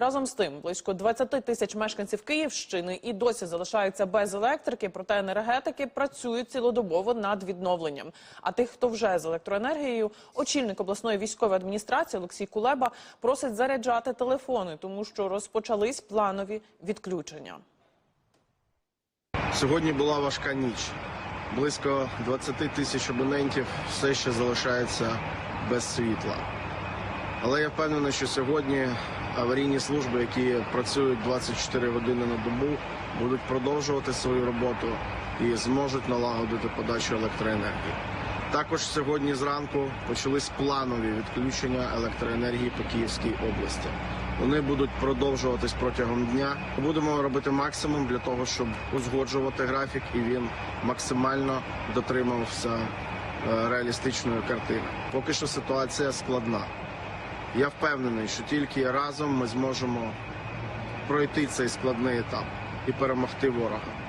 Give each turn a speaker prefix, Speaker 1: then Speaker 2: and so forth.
Speaker 1: Разом з тим, близько 20 тисяч мешканців Київщини і досі залишаються без електрики, проте енергетики працюють цілодобово над відновленням. А тих, хто вже з електроенергією, очільник обласної військової адміністрації Олексій Кулеба просить заряджати телефони, тому що розпочались планові відключення.
Speaker 2: Сьогодні була важка ніч. Близько 20 тисяч абонентів все ще залишається без світла. Але я впевнений, що сьогодні аварійні служби, які працюють 24 години на добу, будуть продовжувати свою роботу і зможуть налагодити подачу електроенергії. Також сьогодні зранку почались планові відключення електроенергії по Київській області. Вони будуть продовжуватись протягом дня. Будемо робити максимум для того, щоб узгоджувати графік, і він максимально дотримався е, реалістичної картини. Поки що ситуація складна. Я впевнений, що тільки разом ми зможемо пройти цей складний етап і перемогти ворога.